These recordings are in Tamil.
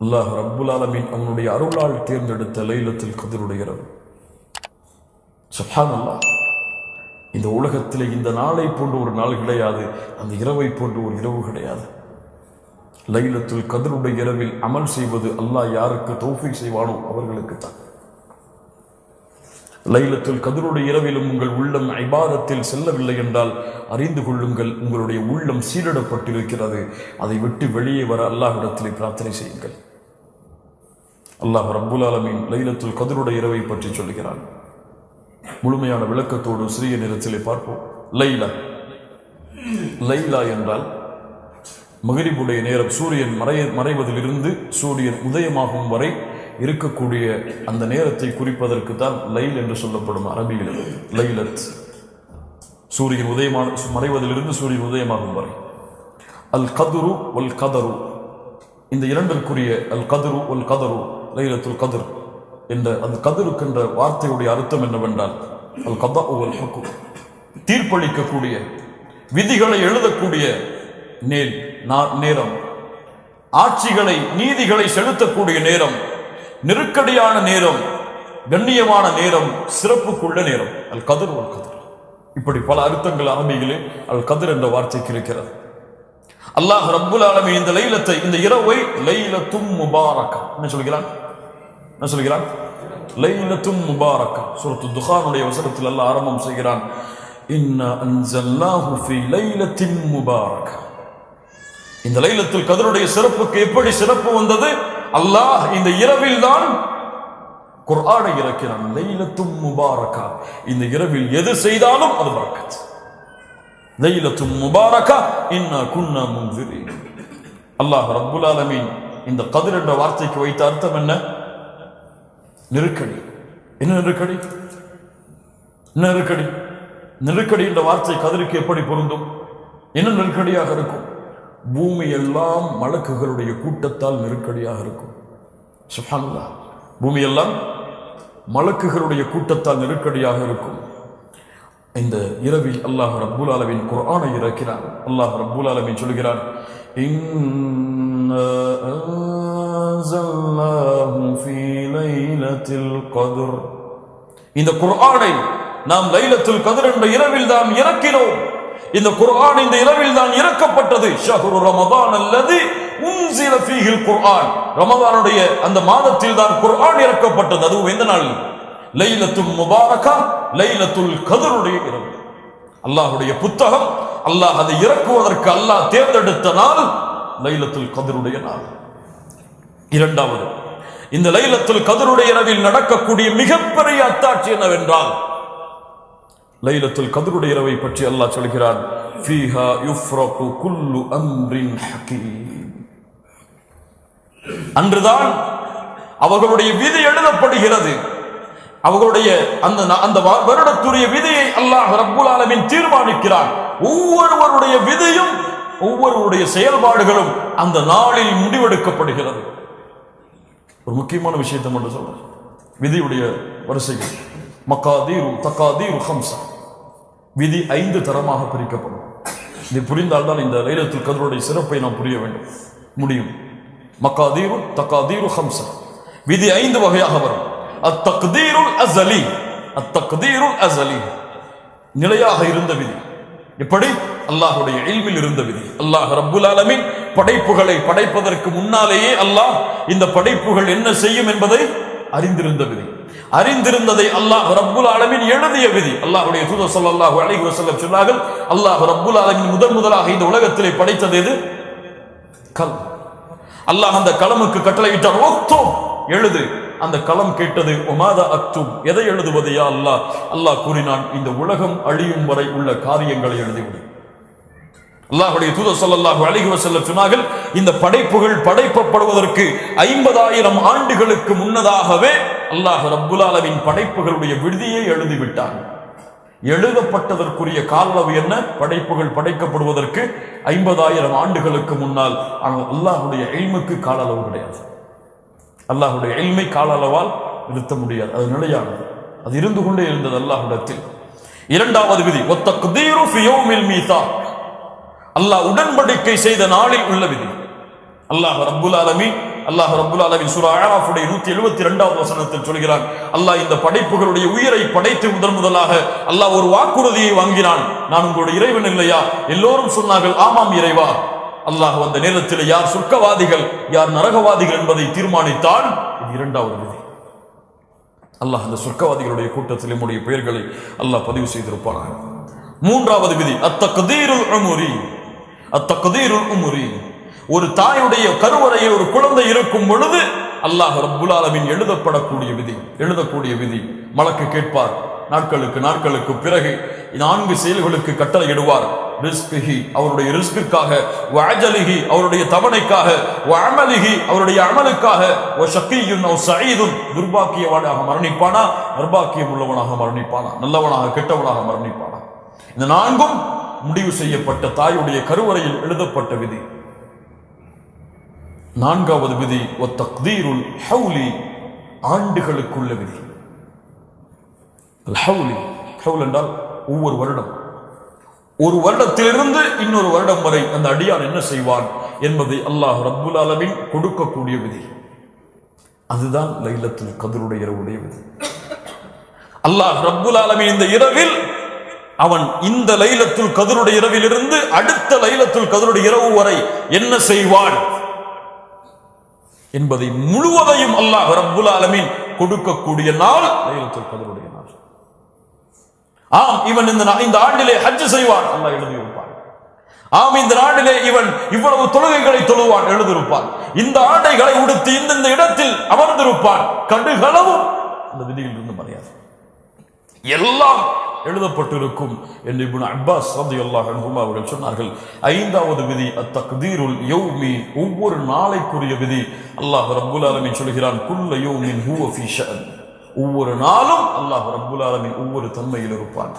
அல்லாஹ் ரப்புல் ஆலமின் அவனுடைய அருளால் தேர்ந்தெடுத்த லைலத்தில் கதிருடைய சுஹான் அல்லாஹ் இந்த உலகத்திலே இந்த நாளை போன்ற ஒரு நாள் கிடையாது. அந்த இரவை போன்ற ஒரு இரவு கிடையாது. லைலத்தில் கதிருடைய இரவில் அமல் செய்வது அல்லாஹ் யாருக்கு தௌஃபீக் செய்வானோ அவர்களுக்கு தான் லைலத்தில் கதருடைய இரவிலும் உங்கள் உள்ளம் ஐபாதத்தில் செல்லவில்லை என்றால் அறிந்து கொள்ளுங்கள் உங்களுடைய உள்ளம் சீரிடப்பட்டிருக்கிறது அதை விட்டு வெளியே வர அல்லாஹிடத்தில் பிரார்த்தனை செய்யுங்கள். அல்லாஹ் ரப்புல் ஆலமின் லைலத்துல் கதிரோட இரவை பற்றி சொல்கிறான் முழுமையான விளக்கத்தோடு சிறிய நிறத்திலே பார்ப்போம். லைலா. லைலா என்றால் மகிரிபுடைய நேரம் சூரியன் மறைய மறைவதிலிருந்து சூரியன் உதயமாகும் வரை இருக்கக்கூடிய அந்த நேரத்தை குறிப்பதற்கு தான் லைல் என்று சொல்லப்படும் அரபியில். லைலத். சூரியன் உதயமான மறைவதிலிருந்து சூரியன் உதயமாகும் வரை. அல் கதுரு ஒல் கதரு. இந்த இரண்டிற்குரிய அல் கதுரு ஒல் கதரு லைலத்துல் கதிர் என்ற அந்த கதிருக்கின்ற வார்த்தையுடைய அர்த்தம் என்னவென்றால் அல் கதா ஒவ்வொரு ஹக்கு. தீர்ப்பளிக்கக்கூடிய விதிகளை எழுதக்கூடிய நேர் நா- நேரம். ஆட்சிகளை நீதிகளை செலுத்தக்கூடிய நேரம். நெருக்கடியான நேரம் கண்ணியமான நேரம் சிறப்புக்குள்ள நேரம். அல் கதிர் ஒரு கதிர். இப்படி பல அர்த்தங்கள் அரபிகளே அல் கதிர் என்ற வார்த்தைக்கு இருக்கிறது. அல்லாஹ் ரப்புல் ஆலமி இந்த லைலத்தை இந்த இரவை லைலத்தும் முபாரக். என்ன சொல்கிறான்? என்ன சொல்கிறான்? லைலத்தும் முபாரக்கா. சுரத்து துஹானுடைய வசனத்தில் எல்லாம் ஆரம்பம் செய்கிறான். முபாரக் இந்த லைலத்தில் கதருடைய சிறப்புக்கு எப்படி சிறப்பு வந்தது? அல்லாஹ் இந்த இரவில் தான் குர்ஆனை இறக்கிறான். லைலத்தும் முபாரக்கா. இந்த இரவில் எது செய்தாலும் அது பரக்கத். லைலத்தும் முபாரக்கா. இன்னா குன்னா முன்சிரீன். அல்லாஹ் ரப்புல் ஆலமீன் இந்த கதிர் என்ற வார்த்தைக்கு வைத்த அர்த்தம் என்ன? நெருக்கடி. என்ன நெருக்கடி? நெருக்கடி? நெருக்கடி என்ற வார்த்தை கதிருக்கு எப்படி பொருந்தும்? என்ன நெருக்கடியாக இருக்கும்? பூமி எல்லாம் மலக்குகளுடைய கூட்டத்தால் நெருக்கடியாக இருக்கும். சுப்ஹானல்லாஹ் பூமி எல்லாம் மலக்குகளுடைய கூட்டத்தால் நெருக்கடியாக இருக்கும். இந்த இரவில் அல்லாஹ் ரப்புல் ஆலமீன் குரானை இறக்கிறான். அல்லாஹ் ரப்புல் ஆலமீன் சொல்கிறான் இந்த குர்ஆனை நாம் லைலத்துல் கதிர் என்ற இரவில் தான் இறக்கினோம். இந்த குர்ஆன் இந்த இரவில் தான் இறக்கப்பட்டது. ஷஹ்ரு ரமதான் அல்லது உன்சில ஃபீஹில் குர்ஆன். ரமதானுடைய அந்த மாதத்தில் தான் குர்ஆன் இறக்கப்பட்டது. அதுவும் எந்த நாள்? லைலத்துல் முபாரகா லைலத்துல் கதருடைய இரவு. அல்லாஹ்வுடைய புத்தகம் அல்லாஹ் அதை இறக்குவதற்கு அல்லாஹ் தேர்ந்தெடுத்த நாள் லைலத்துல் கதருடைய நாள். இரண்டாவது இந்த லைலத்தில் கதருடைய இரவில் நடக்கக்கூடிய மிகப்பெரிய அத்தாட்சி என்னவென்றால் லைலத்தில் கதருடைய இரவை பற்றி அல்லாஹ் சொல்கிறான் ஃபீஹா யுஃப்ரகு குல்லு அம்ரின் ஹகீம். அன்றுதான் அவர்களுடைய விதி எழுதப்படுகிறது. அவர்களுடைய அந்த அந்த வ- வருடத்துடைய விதியை அல்லாஹ் ரப்புல் ஆலமின் தீர்மானிக்கிறான். ஒவ்வொருவருடைய விதியும் ஒவ்வொருவருடைய செயல்பாடுகளும் அந்த நாளில் முடிவெடுக்கப்படுகிறது. ஒரு முக்கியமான விஷயத்தை மட்டும் சொல்கிறேன் விதியுடைய வரிசைகள். மக்காதீரு தக்காதீரு ஹம்சா. விதி ஐந்து தரமாக பிரிக்கப்படும். இது புரிந்தால்தான் இந்த லைலத்தில் கதருடைய சிறப்பை நாம் புரிய வேண்டும். முடியும். மக்காதீரு தக்காதீரு ஹம்சா. விதி ஐந்து வகையாக வரும். அத்தக்தீருல் அசலி அத்தக்தீருல் அசலி நிலையாக இருந்த விதி. எப்படி? அல்லாஹுடைய இல்மில் இருந்த விதி. அல்லாஹ் ரப்புல் ஆலமீன் படைப்புகளை படைப்பதற்கு முன்னாலேயே அல்லாஹ் இந்த படைப்புகள் என்ன செய்யும் என்பதை அறிந்திருந்த விதி. அறிந்திருந்ததை அல்லாஹ் ரப்புல் ஆலமின் எழுதிய விதி. அல்லாஹுடைய தூதர் சொல்லாஹு அலைஹி வஸல்லம் சொன்னார்கள் அல்லாஹ் ரப்புல் ஆலமின் முதன் முதலாக இந்த உலகத்திலே படைத்தது எது? கல். அல்லாஹ் அந்த கலமுக்கு கட்டளையிட்டான் ஒக்தோம் எழுது. அந்த களம் கேட்டது ஒமாதா அக்தும். எதை எழுதுவது யா அல்லாஹ்? அல்லாஹ் கூறினான் இந்த உலகம் அழியும் வரை உள்ள காரியங்களை எழுதிவிடும் அல்லாஹுடைய தூதர் ஸல்லல்லாஹு அழகி செல்ல சொன்னார்கள் இந்த படைப்புகள் படைக்கப்படுவதற்கு ஐம்பதாயிரம் ஆண்டுகளுக்கு முன்னதாகவே அல்லாஹ் ரப்புலாலவின் படைப்புகளுடைய விடுதியை எழுதிவிட்டான். எழுதப்பட்டதற்குரிய கால அளவு என்ன? படைப்புகள் படைக்கப்படுவதற்கு ஐம்பதாயிரம் ஆண்டுகளுக்கு முன்னால் ஆனால் அல்லாஹுடைய எய்முக்கு கால அளவு கிடையாது. அல்லாஹுடைய எல்மை கால அளவால் நிறுத்த முடியாது. அது நிலையானது. அது இருந்து கொண்டே இருந்தது அல்லாஹுடத்தில் இரண்டாவது விதி ஒத்தக்தீரு ஃபி யௌமில் அல்லாஹ் உடன்படிக்கை செய்த நாளில் உள்ள விதி அல்லாஹ் ரப்புல் ஆலமி அல்லாஹ் ரப்புல் ஆலமி சுரா அராஃபுடைய நூத்தி எழுபத்தி ரெண்டாவது வசனத்தில் சொல்கிறான் அல்லாஹ் இந்த படைப்புகளுடைய உயிரை படைத்து முதன் முதலாக அல்லாஹ் ஒரு வாக்குறுதியை வாங்கினான். நான் உங்களுடைய இறைவன் இல்லையா? எல்லோரும் சொன்னார்கள் ஆமாம் இறைவா. அல்லாஹ் அந்த நேரத்தில் யார் சொர்க்கவாதிகள் யார் நரகவாதிகள் என்பதை தீர்மானித்தான். இது இரண்டாவது விதி. அல்லாஹ் அந்த சொர்க்கவாதிகளுடைய கூட்டத்தில் என்னுடைய பெயர்களை அல்லாஹ் பதிவு செய்திருப்பார்கள் மூன்றாவது விதி அத்தகதீருல் அமுரி அத்தகதீருல் உமுரி. ஒரு தாயுடைய கருவறையை ஒரு குழந்தை இருக்கும் பொழுது அல்லாஹ் ரப்புல் ஆலமீன் எழுதப்படக்கூடிய விதி எழுதக்கூடிய விதி. மலக்கு கேட்பார். நாட்களுக்கு நாட்களுக்கு பிறகு நான்கு செயல்களுக்கு கட்டளையிடுவார். ரிஸ்கிஹி அவருடைய ரிஸ்கிற்காக. வஅஜலிஹி அவருடைய தவணைக்காக. வஅமலிஹி அவருடைய அமலுக்காக. ஓ சக்தியும் ஓ சயீதுன் துர்பாக்கியவனாக மரணிப்பானா? நிர்பாக்கியம் உள்ளவனாக மரணிப்பானா? நல்லவனாக கெட்டவனாக மரணிப்பானா? இந்த நான்கும் முடிவு செய்யப்பட்ட தாயுடைய கருவறையில் எழுதப்பட்ட விதி. நான்காவது விதி ஒ தக்தீருல் ஹவுலி ஆண்டுகளுக்குள்ள விதி. ஹவுலி ஹவுல் என்றால் ஒவ்வொரு வருடம். ஒரு வருடத்திலிருந்து இன்னொரு வருடம் வரை அந்த அடியான் என்ன செய்வான் என்பதை அல்லாஹ் ரப்புல் ஆலமீன் கொடுக்கக்கூடிய விதி. அதுதான் லைலத்தில் கதருடைய இரவுடைய விதி. அல்லாஹ் ரப்புல் ஆலமீன் இந்த இரவில் அவன் இந்த லைலத்துல் கதருடைய இரவிலிருந்து அடுத்த லைலத்துல் கதருடைய இரவு வரை என்ன செய்வான்? என்பதை முழுவதையும் அல்லாஹ் ரப்புல் ஆலமீன் கொடுக்கக்கூடிய நாள் லைலத்துல் கதருடைய நாள். ஆம் இவன் இந்த இந்த ஆண்டிலே ஹஜ் செய்வான் அல்லாஹ் எழுதியிருப்பான். ஆம் இந்த நாட்டிலே இவன் இவ்வளவு தொழுகைகளை தொழுவான் எழுதியிருப்பான். இந்த ஆடைகளை உடுத்தி இந்த இடத்தில் அமர்ந்திருப்பான். கடுகளவும் அந்த விதியில் இருந்து மறையாது. எல்லாம் எழுதப்பட்டிருக்கும் என்று இப்னு அப்பாஸ் சந்தி அல்லாஹ் அவர்கள் சொன்னார்கள். ஐந்தாவது விதி அத்தக்தீருல் யௌமி ஒவ்வொரு நாளைக்குரிய விதி. அல்லாஹ் ரப்புல் ஆலமின் சொல்கிறான் குல்ல யௌமின் ஹூ ஃபீ ஒவ்வொரு நாளும் அல்லாஹ் ரப்புல் ஆலமின் ஒவ்வொரு தன்மையில் இருப்பான்.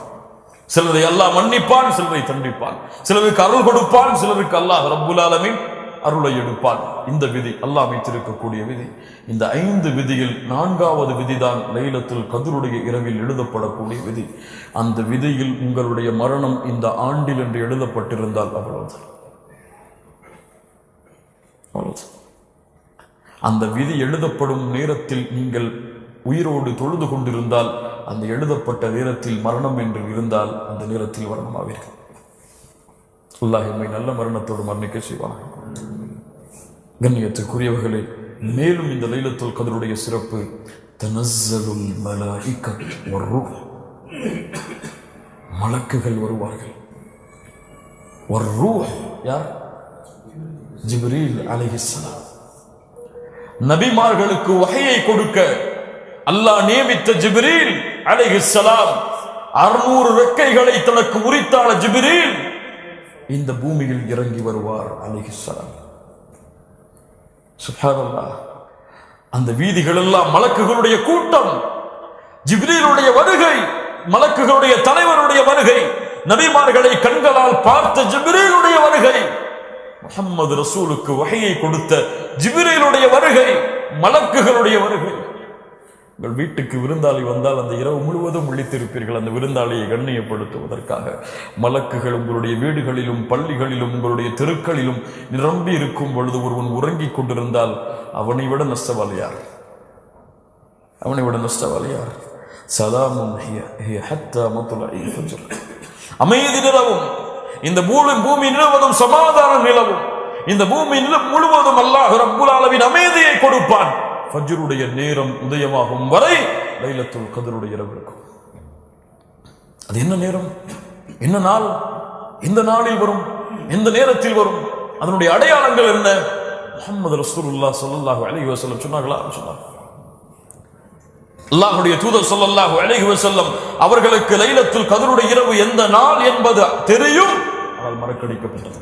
சிலரை அல்லாஹ் மன்னிப்பான் சிலரை தண்டிப்பான். சிலருக்கு அருள் கொடுப்பான் சிலருக்கு அல்லாஹ் ரப்புல் ஆலமின் அருளை எடுப்பான் இந்த விதி அல்லாஹ் அமைத்திருக்கக்கூடிய விதி. இந்த ஐந்து விதியில் நான்காவது விதிதான் லைலத்தில் கதிருடைய இரவில் எழுதப்படக்கூடிய விதி. அந்த விதியில் உங்களுடைய மரணம் இந்த ஆண்டில் என்று எழுதப்பட்டிருந்தால் அவ்வளவுதான். அவ்வளவுதான். அந்த விதி எழுதப்படும் நேரத்தில் நீங்கள் உயிரோடு தொழுது கொண்டிருந்தால் அந்த எழுதப்பட்ட நேரத்தில் மரணம் என்று இருந்தால் அந்த நேரத்தில் மரணமாவீர்கள். அல்லாஹ் நல்ல மரணத்தோடு மரணிக்க செய்வானாக. கண்ணியத்துக்குரியவர்களே மேலும் இந்த லைலத்துல் கதருடைய சிறப்பு தனஸ்ஸலுல் மலாயிகத் வர்ரூஹ் மலக்குகள் வருவார்கள். ரூ யார்? ஜிப்ரீல் அலிஹிஸ்லாம் நபிமார்களுக்கு வகையை கொடுக்க அல்லாஹ் நியமித்த ஜிப்ரீல் அலிஹிஸ்லாம் அறுநூறு ரெக்கைகளை தனக்கு உரித்தான ஜிப்ரீல் இந்த பூமியில் இறங்கி வருவார் அலிஹிஸ்லாம் சுப்ஹானல்லாஹ் அந்த வீதிகள் எல்லாம் மலக்குகளுடைய கூட்டம் ஜிப்ரீலுடைய வருகை மலக்குகளுடைய தலைவருடைய வருகை நபிமார்களை கண்களால் பார்த்த ஜிப்ரீலுடைய வருகை முஹம்மது ரசூலுக்கு வகையை கொடுத்த ஜிப்ரீலுடைய வருகை மலக்குகளுடைய வருகை. உங்கள் வீட்டுக்கு விருந்தாளி வந்தால் அந்த இரவு முழுவதும் விழித்திருப்பீர்கள் அந்த விருந்தாளியை கண்ணியப்படுத்துவதற்காக மலக்குகள் உங்களுடைய வீடுகளிலும் பள்ளிகளிலும் உங்களுடைய தெருக்களிலும் நிரம்பி இருக்கும் பொழுது ஒருவன் உறங்கிக் கொண்டிருந்தால் அவனை விட நஷ்டவாளி யார்? அவனை விட நஷ்டவாளி யார்? அமைதி நிலவும். இந்த பூமி பூமி நிலவதும் சமாதானம் நிலவும். இந்த பூமி முழுவதும் அல்லாஹ் ரப்புல் அளவின் அமைதியை கொடுப்பான். ஃபஜ்ருடைய நேரம் உதயமாகும் வரை லைலத்துல் கதருடைய இரவு இருக்கும். அது என்ன நேரம்? என்ன நாள்? எந்த நாளில் வரும்? எந்த நேரத்தில் வரும்? அதனுடைய அடையாளங்கள் என்ன? முகமது ரசூலுல்லா ஸல்லல்லாஹு அலைஹி வசல்லம் சொன்னார்களா? சொன்னார் அல்லாஹுடைய தூதர் சொல்லல்லாஹு அலைஹி வசல்லம் அவர்களுக்கு லைலத்துல் கதருடைய இரவு எந்த நாள் என்பது தெரியும். ஆனால் மறக்கடிக்கப்பட்டது.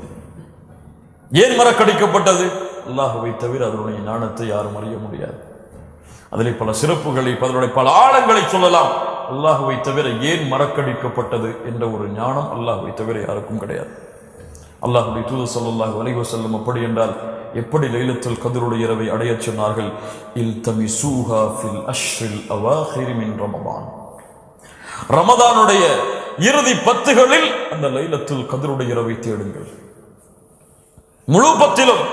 ஏன் மறக்கடிக்கப்பட்டது? அல்லாஹுவை தவிர அதனுடைய ஞானத்தை யாரும் அறிய முடியாது. அதிலே பல சிறப்புகளை அதனுடைய பல ஆழங்களை சொல்லலாம். அல்லாஹுவை தவிர ஏன் மறக்கடிக்கப்பட்டது என்ற ஒரு ஞானம் அல்லாஹுவை தவிர யாருக்கும் கிடையாது. அல்லாஹுடைய தூது ஸல்லல்லாஹு வலிவ செல்லும் அப்படி என்றால் எப்படி லைலத்தில் கதிருடைய இரவை அடையச் சொன்னார்கள்? இல் தமிசூஹா ஃபில் அஷ்ரில் அவாஹிரிமின் ரமபான் ரமதானுடைய இறுதி பத்துகளில் அந்த லைலத்தில் கதிருடைய இரவை தேடுங்கள். முழு பத்திலும்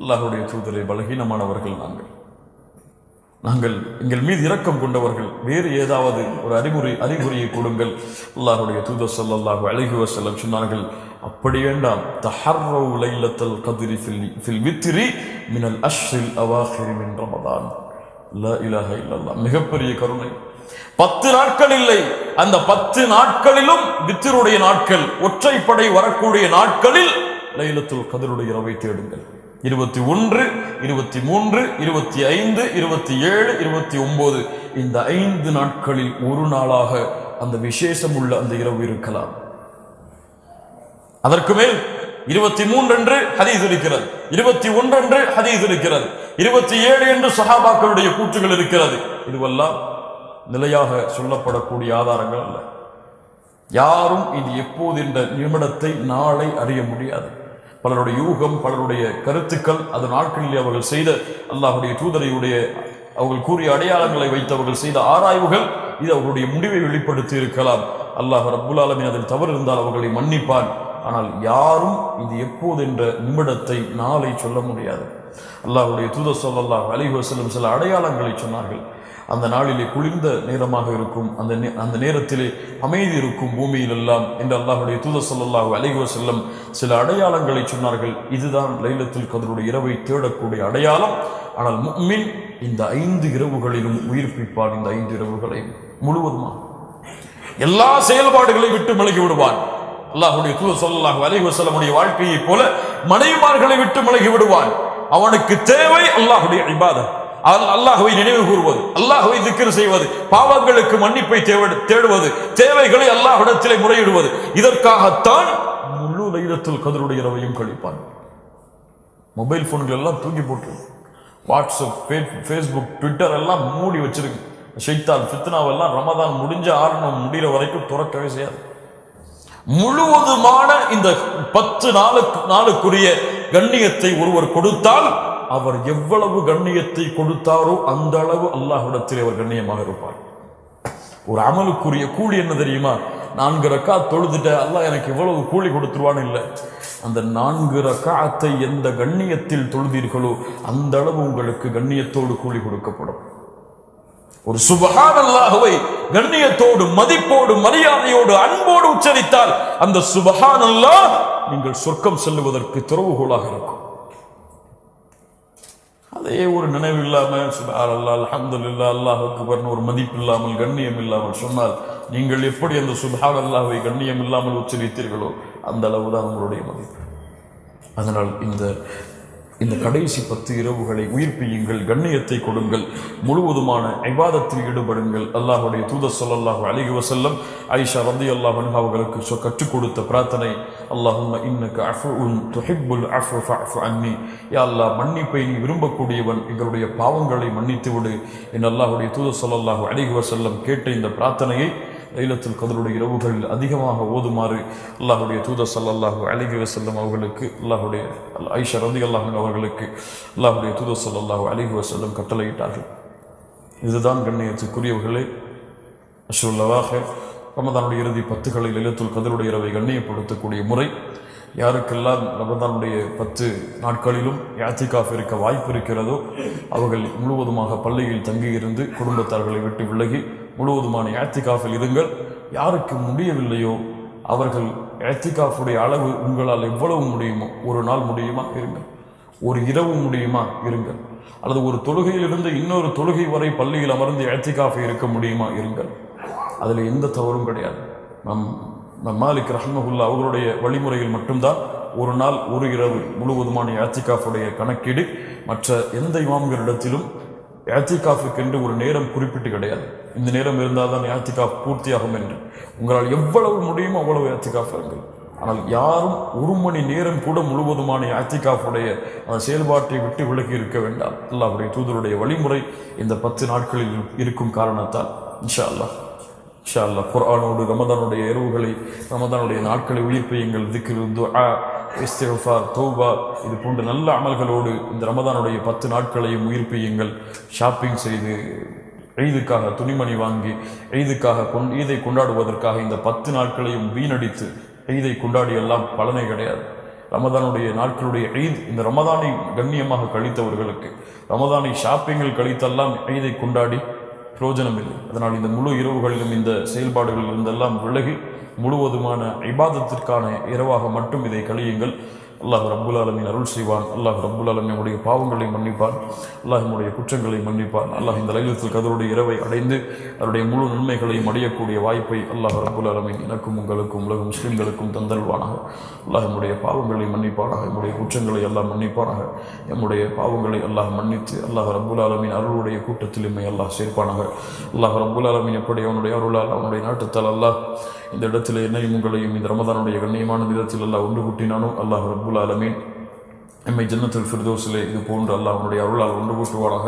அல்லாஹுடைய தூதரை பலகீனமானவர்கள் நாங்கள். நாங்கள் எங்கள் மீது இரக்கம் கொண்டவர்கள் வேறு ஏதாவது ஒரு அறிகுறி அறிகுறியை கொடுங்கள். அல்லாஹுடைய தூதர் ஸல்லல்லாஹு அலைஹி செல்லம் சொன்னார்கள் அப்படி வேண்டாம். தஹர்ரவு லைலத்தல் கதிரி ஃபில் ஃபில் வித்திரி மினல் அஷ்ரில் அவாஹிரி மின் ரமதான். லா இலாஹ இல்லல்லா மிகப்பெரிய கருணை. பத்து நாட்கள் இல்லை. அந்த பத்து நாட்களிலும் வித்திருடைய நாட்கள் ஒற்றைப்படை வரக்கூடிய நாட்களில் லைலத்துல் கதிருடைய இரவை தேடுங்கள். இருபத்தி ஒன்று இருபத்தி மூன்று இருபத்தி ஐந்து இருபத்தி ஏழு இருபத்தி ஒன்பது இந்த ஐந்து நாட்களில் ஒரு நாளாக அந்த விசேஷம் உள்ள அந்த இரவு இருக்கலாம். அதற்கு மேல் இருபத்தி மூன்று என்று ஹதீஸ் இருக்கிறது. இருபத்தி ஒன்று என்று ஹதீஸ் இருக்கிறது. இருபத்தி ஏழு என்று சஹாபாக்களுடைய கூற்றுகள் இருக்கிறது. இதுவெல்லாம் நிலையாக சொல்லப்படக்கூடிய ஆதாரங்கள் அல்ல. யாரும் இது எப்போது என்ற நிமிடத்தை நாளை அறிய முடியாது. பலருடைய யூகம் பலருடைய கருத்துக்கள் அது நாட்களில் அவர்கள் செய்த அல்லாஹுடைய தூதரையுடைய அவர்கள் கூறிய அடையாளங்களை வைத்து அவர்கள் செய்த ஆராய்வுகள் இது அவர்களுடைய முடிவை வெளிப்படுத்தி இருக்கலாம். அல்லாஹ் ரப்புல் ஆலமீன் அதில் தவறு இருந்தால் அவர்களை மன்னிப்பான். ஆனால் யாரும் இது எப்போது என்ற நிமிடத்தை நாளை சொல்ல முடியாது. அல்லாஹுடைய தூதர் சொல்லல்லாஹ் அலிஹசலம் சில அடையாளங்களை சொன்னார்கள். அந்த நாளிலே குளிர்ந்த நேரமாக இருக்கும் அந்த நே- அந்த நேரத்திலே அமைதி இருக்கும் பூமியில் எல்லாம் என்று அல்லாஹுடைய தூத சொல்லல்லாஹு அலைஹி செல்லம் சில அடையாளங்களை சொன்னார்கள். இதுதான் லைலத்தில் கதருடைய இரவை தேடக்கூடிய அடையாளம். ஆனால் முஃமின் இந்த ஐந்து இரவுகளிலும் உயிர்ப்பிப்பான். இந்த ஐந்து இரவுகளை முழுவதுமா எல்லா செயல்பாடுகளை விட்டு விலகி விடுவான். அல்லாஹுடைய தூத ஸல்லல்லாஹு அலைஹி வாழ்க்கையைப் போல மனைவிமார்களை விட்டு விலகி விடுவான். அவனுக்கு தேவை அல்லாஹுடைய இபாதம் அல்லாஹுவை நினைவு கூறுவது அல்லாஹுவை திக்கர் செய்வது பாவங்களுக்கு மன்னிப்பை தேடுவது தேவைகளை அல்லாஹ்விடத்திலே முறையிடுவது இதற்காகத்தான் முழு லைலத்துல் கதருடைய இரவையும் கழிப்பான். மொபைல் போன்கள் எல்லாம் தூக்கி போட்டு வாட்ஸ்அப் ஃபே- ஃபேஸ்புக் ட்விட்டர் எல்லாம் மூடி வச்சிருக்கு. ஷைத்தான் ஃபித்னாவெல்லாம் ரமதான் முடிஞ்ச ஆரம்பம் முடிகிற வரைக்கும் துறக்கவே செய்யாது. முழுவதுமான இந்த பத்து நாளுக்கு நாளுக்குரிய கண்ணியத்தை ஒருவர் கொடுத்தால் அவர் எவ்வளவு கண்ணியத்தை கொடுத்தாரோ அந்த அளவு அல்லாஹ்விடத்தில் அவர் கண்ணியமாக இருப்பார். ஒரு அமலுக்குரிய கூலி என்ன தெரியுமா? நான்கு ரக்கா தொழுதுட்ட அல்லாஹ் எனக்கு இவ்வளவு கூலி கொடுத்துருவான்னு இல்லை. அந்த நான்கு ரக்காத்தை எந்த கண்ணியத்தில் தொழுதீர்களோ அந்த அளவு உங்களுக்கு கண்ணியத்தோடு கூலி கொடுக்கப்படும். ஒரு சுபஹான் அல்லாஹுவை கண்ணியத்தோடு மதிப்போடு மரியாதையோடு அன்போடு உச்சரித்தால் அந்த சுபஹான் அல்லாஹ் நீங்கள் சொர்க்கம் செல்லுவதற்கு திறவுகோலாக இருக்கும். அதே ஒரு நினைவு இல்லாமல் சுபஹான் அல்லாஹ் இல்லா அல்லாஹ் அக்பர்னு ஒரு மதிப்பு இல்லாமல் கண்ணியம் இல்லாமல் சொன்னால் நீங்கள் எப்படி அந்த சுபார் அல்லாஹை கண்ணியம் இல்லாமல் உச்சரித்தீர்களோ அந்த அளவுதான் உங்களுடைய மதிப்பு. அதனால் இந்த இந்த கடைசி பத்து இரவுகளை உயிர்ப்பியுங்கள் கண்ணியத்தை கொடுங்கள் முழுவதுமான ஐவாதத்தில் ஈடுபடுங்கள். அல்லாஹுடைய தூத ஸல்லல்லாஹு அலைஹி வசல்லம் ஆயிஷா ரலியல்லாஹு அல்லாஹ் அவர்களுக்கு சொ- கற்றுக் கொடுத்த பிரார்த்தனை அல்லாஹும்ம இன்னக்கு அஃபுன் துஹிப்புல் அஃபு அஃபு அன்னி. யா அல்லாஹ் மன்னிப்பை நீ விரும்பக்கூடியவன் எங்களுடைய பாவங்களை மன்னித்து விடு என் அல்லாஹுடைய தூத ஸல்லல்லாஹு அலைஹி வசல்லம் கேட்ட இந்த பிரார்த்தனையை லைலத்துல் கதருடைய இரவுகளில் அதிகமாக ஓதுமாறு அல்லாஹுடைய தூதர் ஸல்லல்லாஹு அலிகி வசல்லம் அவர்களுக்கு அல்லாஹுடைய ஐஷா ரதி அன்ஹா அவர்களுக்கு அல்லாஹுடைய தூதர் ஸல்லல்லாஹு அலிகி வசல்லம் கட்டளையிட்டார்கள். இதுதான் கண்ணியத்துக்குரியவர்களே அஷ்ருல்லவாக ரமதானுடைய இறுதி பத்துகளில் லைலத்துல் கதருடைய இரவை கண்ணியப்படுத்தக்கூடிய முறை. யாருக்கெல்லாம் ரமதானுடைய பத்து நாட்களிலும் யாத்திகாஃப் இருக்க வாய்ப்பு இருக்கிறதோ அவர்கள் முழுவதுமாக பள்ளியில் தங்கியிருந்து குடும்பத்தார்களை விட்டு விலகி முழுவதுமான ஏத்திகாஃபில் இருங்கள். யாருக்கு முடியவில்லையோ அவர்கள் ஏத்திகாஃபுடைய அளவு உங்களால் எவ்வளவு முடியுமோ ஒரு நாள் முடியுமா இருங்கள். ஒரு இரவு முடியுமா இருங்கள். அல்லது ஒரு தொழுகையிலிருந்து இன்னொரு தொழுகை வரை பள்ளியில் அமர்ந்து ஏத்திகாஃபை இருக்க முடியுமா இருங்கள். அதில் எந்த தவறும் கிடையாது. நம் நம் மாலிக் ரஹ்மகுல்லா அவர்களுடைய வழிமுறையில் மட்டும்தான் ஒரு நாள் ஒரு இரவு முழுவதுமான ஏத்திகாஃபுடைய கணக்கீடு. மற்ற எந்த இமாம்களிடத்திலும் யாத்திகாஃபுக்கு என்று ஒரு நேரம் குறிப்பிட்டு கிடையாது. இந்த நேரம் இருந்தால் தான் ஏத்திகாஃப் பூர்த்தியாகும் என்று. உங்களால் எவ்வளவு முடியுமோ அவ்வளவு யாத்திகாஃப் இருங்கள் ஆனால் யாரும் ஒரு மணி நேரம் கூட முழுவதுமான யாத்திகாஃபுடைய அந்த செயல்பாட்டை விட்டு விலகி இருக்க வேண்டாம். அல்லாஹ்வுடைய தூதருடைய வழிமுறை இந்த பத்து நாட்களில் இருக்கும் காரணத்தால். இன்ஷா அல்லாஹ் இன்ஷா அல்லாஹ் குரானோடு ரமதானுடைய இரவுகளை ரமதானுடைய நாட்களை உயிர்ப்பையுங்கள் திக்ரு துஆ இஸ்திஃபார் தௌபா இது போன்ற நல்ல அமல்களோடு இந்த ரமதானுடைய பத்து நாட்களையும் உயிர்ப்பியுங்கள் ஷாப்பிங் செய்து ஈதுக்காக துணிமணி வாங்கி ஈதுக்காக கொண் ஈதை கொண்டாடுவதற்காக இந்த பத்து நாட்களையும் வீணடித்து ஈதை கொண்டாடி எல்லாம் பலனே கிடையாது. ரமதானுடைய நாட்களுடைய ஈத் இந்த ரமதானை கண்ணியமாக கழித்தவர்களுக்கு ரமதானை ஷாப்பிங்கில் கழித்தெல்லாம் ஈதை கொண்டாடி பிரயோஜனம் இல்லை அதனால் இந்த முழு இரவுகளிலும் இந்த செயல்பாடுகளில் இருந்தெல்லாம் விலகி முழுவதுமான இபாதத்திற்கான இரவாக மட்டும் இதை கழியுங்கள். அல்லாஹ் ரப்புல் ஆலமீன் அருள் செய்வான். அல்லாஹ் ரப்புல் ஆலமீன் நம்முடைய பாவங்களை மன்னிப்பான். அல்லாஹ் நம்முடைய குற்றங்களை மன்னிப்பான். அல்லாஹ் இந்த லைலத்தில் கதருடைய இரவை அடைந்து அவருடைய முழு நன்மைகளையும் அடையக்கூடிய வாய்ப்பை அல்லாஹ் ரப்புல் ஆலமீன் எனக்கும் உங்களுக்கும் உலக முஸ்லீம்களுக்கும் தந்தல்வானாக அல்லாஹ் நம்முடைய பாவங்களை மன்னிப்பானாக. நம்முடைய குற்றங்களை எல்லாம் மன்னிப்பானாக. நம்முடைய பாவங்களை அல்லாஹ் மன்னித்து அல்லாஹ் ரப்புல் ஆலமீன் அருளுடைய கூட்டத்தில் இம்மை அல்லாஹ் சேர்ப்பானாக. அல்லாஹ் ரப்புல் ஆலமீன் எப்படி அவனுடைய அருளால் அவனுடைய நாட்டுத்தால் அல்லாஹ் இந்த இடத்தில் என்னையும் உங்களையும் இந்த ரமதானுடைய கண்ணியமான விதத்தில் அல்லாஹ் ஒன்று கூட்டினானோ? அல்லாஹ் ரபுல் ஆலமீன். எம்மை ஜன்னத்தில் ஃபிர்தோஸிலே இது போன்று அல்லாஹ் அவனுடைய அருளால் ஒன்று கூட்டுவாராக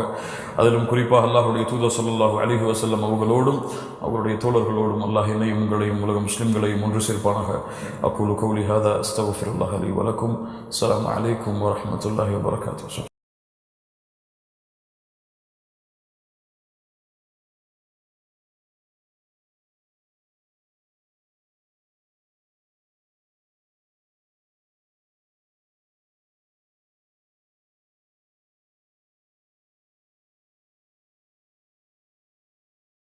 அதிலும் குறிப்பாக அல்லாஹுடைய தூத சொல்லாஹு அலைஹி வசல்லம் அவர்களோடும் அவருடைய தோழர்களோடும் அல்லாஹ் என்னையும் உங்களையும் உலக முஸ்லிம்களையும் ஒன்று சேர்ப்பானாக. அப்போது கௌலி ஹாதா அஸ்தகுஃபிருல்லாஹ் அலி வலக்கும். அஸ்ஸலாமு அலைக்கும் வரமத்துல்லாஹி வரகாத்து